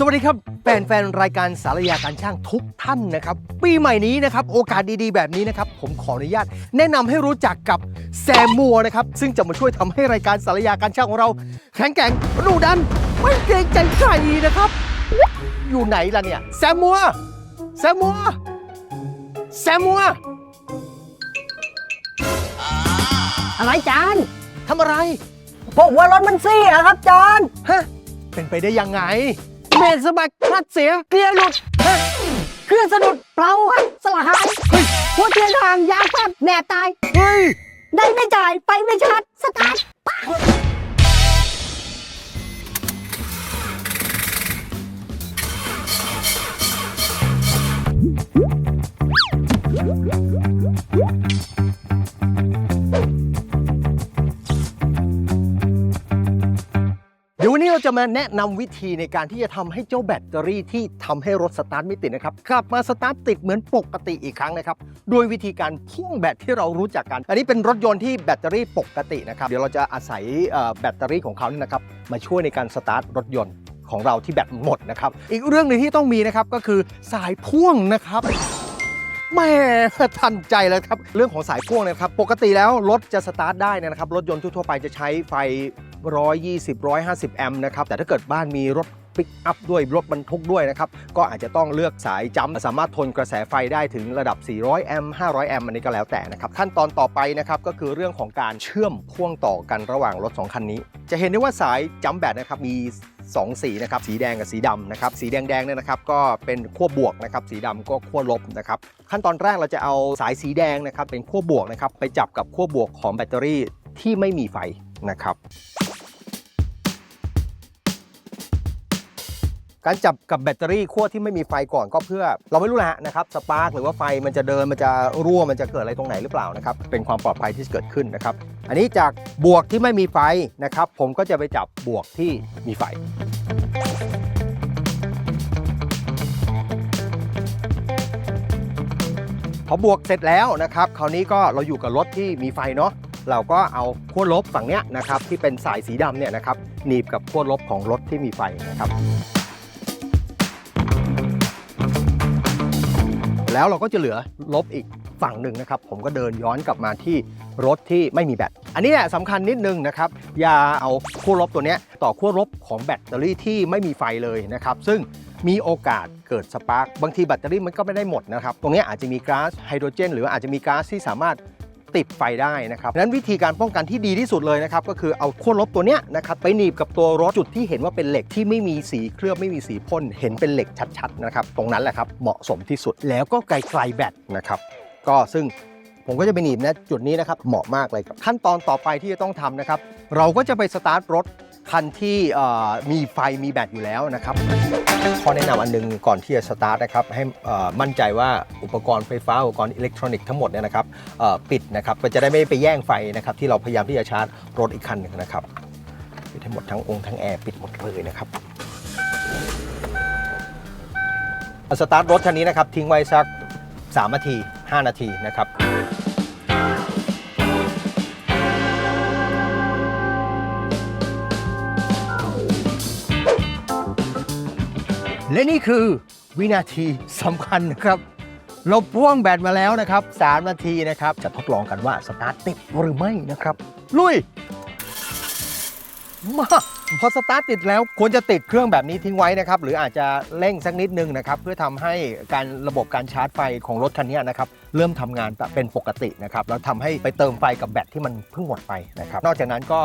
สวัสดีครับแฟนแฟนๆ รายการสารยาการช่างทุกท่านนะครับ ปีใหม่นี้นะครับ โอกาสดีๆ แบบนี้นะครับ ผมขออนุญาต แนะนำให้รู้จักกับแซมมัวนะครับ ซึ่งจะมาช่วยทำให้รายการสารยาการช่างของเรา แข็งแกร่งดุดัน ไม่เกรงใจใครนะครับ อยู่ไหนล่ะเนี่ย แซมมัว แซมมัว แซมมัวอะไรจานทำอะไร ผมว่ารถมันเสียครับจานฮะเป็นไปได้ยังไง เบรกสะบัดคลัดเสียเกียร์หลุดฮะเครื่องสะดุดเปล่าครับสลายเฮ้ยหัวเทียนทางยางแฟบแหนบตาย เฮ้ย ได้ไม่จ่ายไปไม่ชัด สตาร์ทเดี๋ เราจะมาแนะนำวิธีในการที่จะทำให้เจ้าแบตเตอรี่ที่ทำให้รถสตาร์ทไม่ติดนะครับกลับมาสตาร์ทติดเหมือนปกติอีกครั้งนะครับโดยวิธีการพ่วงแบตที่เรารู้จักกัน อันนี้เป็นรถยนต์ที่แบตเตอรี่ปกตินะครับเดี๋ยวเราจะอาศัยแบตเตอรี่ของเขานี่นะครับมาช่วยในการสตาร์ทรถยนต์ของเราที่แบตหมดนะครับอีกเรื่องหนึ่งที่ต้องมีนะครับก็คือสายพ่วงนะครับแม่ทันใจแล้วครับ เรื่องของสายพ่วงนะครับ ปกติแล้วรถจะสตาร์ทได้นะครับ รถยนต์ทั่วไปจะใช้ไฟ 120 150 แอมป์นะครับ แต่ถ้าเกิดบ้านมีรถปิกอัพด้วยรถบรรทุกด้วยนะครับ ก็อาจจะต้องเลือกสายจัมป์สามารถทนกระแสไฟได้ถึงระดับ 400 แอมป์ 500 แอมป์อันนี้ก็แล้วแต่นะครับ ขั้นตอนต่อไปนะครับก็คือเรื่องของการเชื่อมพ่วงต่อกันระหว่างรถ 2 คันนี้ จะเห็นได้ว่าสายจัมป์แบตนะครับมี2 สีนะครับสีแดงกับสีดำนะครับสีแดงๆเนี่ยนะครับก็เป็นขั้วบวกนะครับสีดำก็ขั้วลบนะครับขั้นตอนแรกเราจะเอาสายสีแดงนะครับเป็นขั้วบวกนะครับไปจับกับขั้วบวกของแบตเตอรี่ที่ไม่มีไฟนะครับ การจับกับแบตเตอรี่ขั้วที่ไม่มีไฟก่อนก็เพื่อ เราไม่รู้แหละนะครับสปาร์กหรือว่าไฟมันจะเดินมันจะรั่วมันจะเกิดอะไรตรงไหนหรือเปล่านะครับเป็นความปลอดภัยที่เกิดขึ้นนะครับ อันนี้จากบวกที่ไม่มีไฟนะครับ ผมก็จะไปจับบวกที่มีไฟพอบวกเสร็จแล้วนะครับ คราวนี้ก็เราอยู่กับรถที่มีไฟเนาะเราก็เอาขั้วลบฝั่งเนี้ยนะครับที่เป็นสายสีดำเนี่ยนะครับหนีบกับขั้วลบของรถที่มีไฟนะครับ แล้วเราก็จะเหลือลบอีกฝั่งหนึ่งนะครับ ผมก็เดินย้อนกลับมาที่รถที่ไม่มีแบต อันนี้แหละสำคัญนิดนึงนะครับ อย่าเอาขั้วลบตัวนี้ต่อขั้วลบของแบตเตอรี่ที่ไม่มีไฟเลยนะครับ ซึ่งมีโอกาสเกิดสปาร์กบางทีแบตเตอรี่มันก็ไม่ได้หมดนะครับ ตรงนี้อาจจะมีก๊าซไฮโดรเจน หรืออาจจะมีก๊าซที่สามารถ ติดไฟได้นะครับดังนั้นวิธีการป้องกันที่ดีที่สุดเลยนะครับก็คือเอาขั้วลบตัวเนี้ยนะครับไปหนีบกับตัวรถจุดที่เห็นว่าเป็นเหล็กที่ไม่มีสีเคลือบไม่มีสีพ่นเห็นเป็นเหล็กชัดๆนะครับตรงนั้นแหละครับเหมาะสมที่สุดแล้วก็ไกลๆแบตนะครับก็ซึ่งผมก็จะไปหนีบนะจุดนี้นะครับเหมาะมากเลยครับขั้นตอนต่อไปที่จะต้องทำนะครับเราก็จะไปสตาร์ทรถ คันที่มีไฟมีแบตอยู่แล้วนะครับข้อแนะนำอันหนึงก่อนที่จะสตาร์ทนะครับให้มั่นใจว่าอุปกรณ์ไฟฟ้าอุปกรณ์อิเล็กทรอนิกส์ทั้งหมดเนี่ยนะครับปิดนะครับก็จะได้ไม่ไปแย่งไฟนะครับที่เราพยายามที่จะชาร์จรถอีกคันหนึ่งนะครับปิดให้หมดทั้งองค์ทั้งแอร์ปิดหมดเลยนะครับสตาร์ทรถคันนี้นะครับทิ้งไว้สัก3นาที 5 นาทีนะครับ และนี่คือวินาทีสำคัญนะครับ เราพ่วงแบตมาแล้วนะครับ 3 นาทีนะครับ จะทดลองกันว่าสตาร์ทติดหรือไม่นะครับ ลุย มา พอสตาร์ทติดแล้วควรจะติดเครื่องแบบนี้ทิ้งไว้นะครับหรืออาจจะเร่งสักนิดนึงนะครับเพื่อทำให้การระบบการชาร์จไฟของรถคันนี้นะครับเริ่มทำงานเป็นปกตินะครับแล้วทำให้ไปเติมไฟกับแบตที่มันเพิ่งหมดไปนะครับนอกจากนั้นก็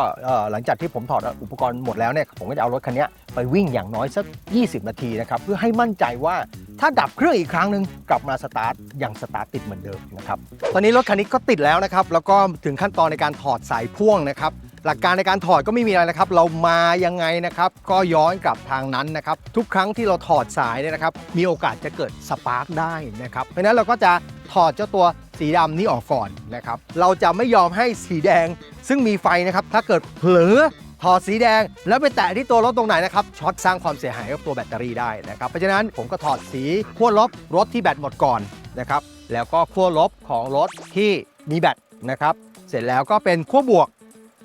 หลังจากที่ผมถอดอุปกรณ์หมดแล้วเนี่ยผมก็จะเอารถคันนี้ไปวิ่งอย่างน้อยสัก 20 นาทีนะครับเพื่อให้มั่นใจว่าถ้าดับเครื่องอีกครั้งหนึ่งกลับมาสตาร์ทยังสตาร์ทติดเหมือนเดิมนะครับตอนนี้รถคันนี้ก็ติดแล้วนะครับแล้วก็ถึงขั้นตอนในการถอดสายพ่วงนะครับ หลักการในการถอดก็ไม่มีอะไรนะครับ เรามายังไงนะครับ ก็ย้อนกลับทางนั้นนะครับ ทุกครั้งที่เราถอดสายเนี่ยนะครับ มีโอกาสจะเกิดสปาร์กได้นะครับ เพราะนั้นเราก็จะถอดเจ้าตัวสีดำนี้ออกก่อนนะครับ เราจะไม่ยอมให้สีแดง ซึ่งมีไฟนะครับ ถ้าเกิดเผลอถอดสีแดง แล้วไปแตะที่ตัวรถตรงไหนนะครับช็อตสร้างความเสียหายกับตัวแบตเตอรี่ได้นะครับ เพราะฉะนั้นผมก็ถอดสีขั้วลบรถที่แบตหมดก่อนนะครับ แล้วก็ขั้วลบของรถที่มีแบตนะครับ เสร็จแล้วก็เป็นขั้วบวก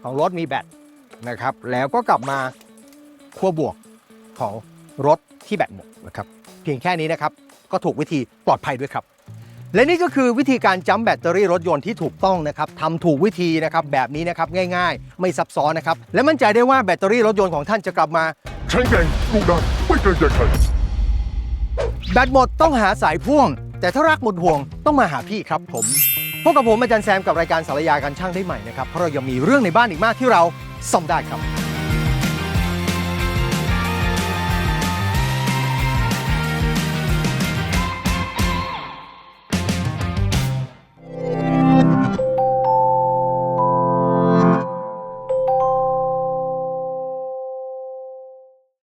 ของรถมีแบตนะครับ แล้วก็กลับมาขั้วบวกของรถที่แบตหมดนะครับ เพียงแค่นี้นะครับ ก็ถูกวิธีปลอดภัยด้วยครับ และนี่ก็คือวิธีการจัมป์แบตเตอรี่รถยนต์ที่ถูกต้องนะครับทำถูกวิธีนะครับแบบนี้นะครับง่ายๆ ไม่ซับซ้อนนะครับ และมั่นใจได้ว่าแบตเตอรี่รถยนต์ของท่านจะกลับมาแข็งแกร่งลูกดันไม่เกรงใจใครแบตหมดต้องหาสายพ่วง แต่ถ้ารักหมดห่วงต้องมาหาพี่ครับผม พบกับผมอาจารย์แซมกับรายการสารยาการช่างได้ใหม่นะครับ เพราะเรายังมีเรื่องในบ้านอีกมากที่เราซ่อมได้ครับ